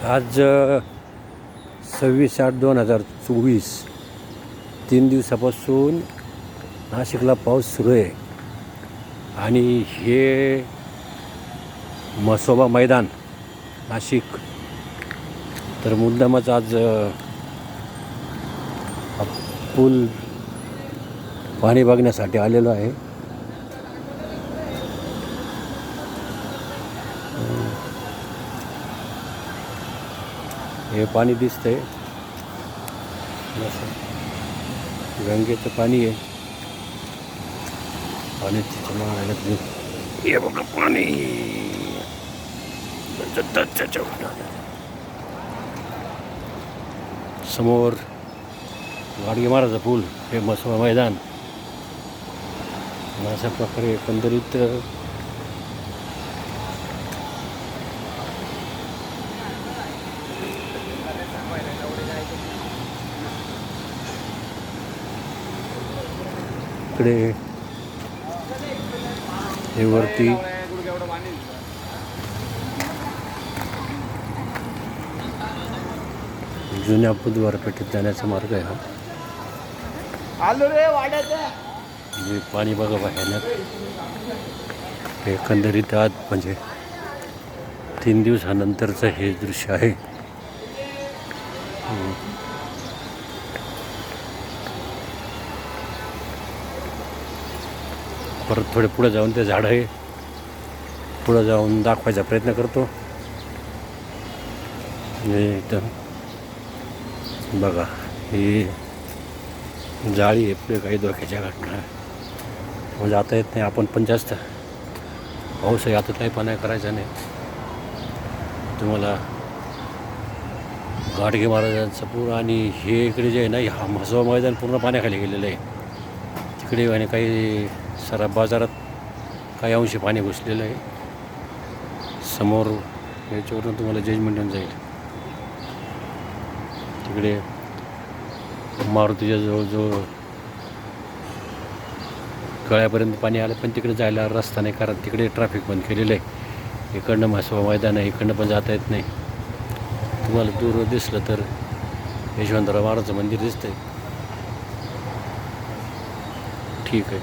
आज सव्वीस आठ दोन हजार चोवीस तीन दिवसापासून नाशिकला पाऊस सुरू आहे. आणि हे मसोबा मैदान नाशिक. तर मुद्दामच आज पूल पाणी बघण्यासाठी आलेलो आहे. हे पाणी दिसतंय. गंगेचं पाणी आहे. पाण्याची जमा हे बघा पाणी. समोर गाडगे महाराजा पूल हे मसवा मैदान. अशा प्रकारे एकंदरीत इकडे. हे वरती. जुन्या बुधवार पेठेत जाण्याचा मार्ग आहे हा. आलो रे वाड्यात. जे पाणी बघा हे एकंदरीत आज म्हणजे तीन दिवसानंतरचं हे दृश्य आहे. परत थोडे पुढे जाऊन ते झाड आहे पुढं जाऊन दाखवायचा प्रयत्न करतो. हे बघा ही जाळी आहे पुढे काही धोक्याच्या घटना. म्हणजे आता येत नाही आपण पण जास्त. पाऊस आहे आता काही पण नाही करायचं नाही. तुम्हाला गाडगे महाराजांचं पूर आणि हे इकडे जे आहे ना हा म्हसवा मैदान पूर्ण पाण्याखाली गेलेलं आहे. तिकडे आणि काही सारा बाजारात काही अंशी पाणी घुसलेलं आहे. समोर याच्यावरून तुम्हाला जजमेंट येऊन जाईल. तिकडे मारुतीच्या जवळजवळ गळ्यापर्यंत पाणी आलं पण तिकडे जायला रस्ता नाही कारण तिकडे ट्रॅफिक बंद केलेलं आहे. इकडनं मासवा मैदान आहे इकडनं पण जाता येत नाही. तुम्हाला दूर दिसलं तर यशवंतराव महाराजचं मंदिर दिसतंय. ठीक आहे.